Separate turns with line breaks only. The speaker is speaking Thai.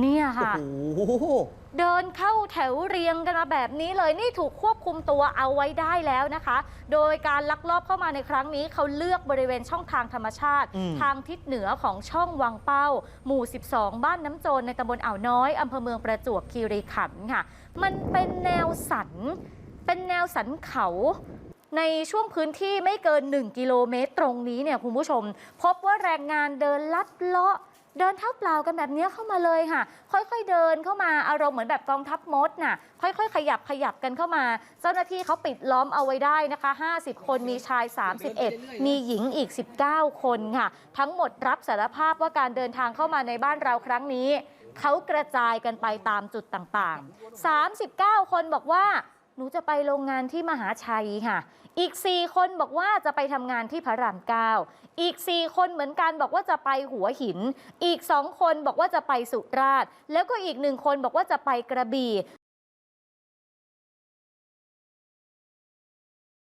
เนี่ยค่ะ
โอ้โห
เดินเข้าแถวเรียงกันมาแบบนี้เลยนี่ถูกควบคุมตัวเอาไว้ได้แล้วนะคะ โดยการลักลอบเข้ามาในครั้งนี้เขาเลือกบริเวณช่องทางธรรมชาติ
อืม
ทางทิศเหนือของช่องวังเป้า หมู่ 12 บ้านน้ำโจรในตำบลอ่าวน้อยอำเภอเมืองประจวบคีรีขันธ์ค่ะ มันเป็นแนวสัน เป็นแนวสันเขา ในช่วงพื้นที่ไม่เกิน 1 กิโลเมตรตรงนี้เนี่ยคุณผู้ชม พบว่าแรงงานเดินลัดเลาะ เดินเท้าเปล่ากันแบบนี้เข้ามาเลยค่ะ ค่อยๆเดินเข้ามาอารมณ์เหมือนแบบกองทัพมดน่ะ ค่อย ๆ ขยับขยับกันเข้ามา เจ้าหน้าที่เขาปิดล้อมเอาไว้ได้นะคะ 50 คนมีชาย 31 มีหญิงอีก 19 คนค่ะ ทั้งหมดรับสารภาพว่าการเดินทางเข้ามาในบ้านเราครั้งนี้เขากระจายกันไปตามจุดต่างๆ 39 คนบอกว่า หนูจะไปโรงงานที่มหาชัยค่ะ อีก 4 คนบอกว่าจะไปทำงานที่พระรามเก้า อีก 4 คนเหมือนกันบอกว่าจะไปหัวหิน อีก 2 คนบอกว่าจะไปสุราษฎร์ แล้วก็อีกหนึ่งคนบอกว่าจะไปกระบี่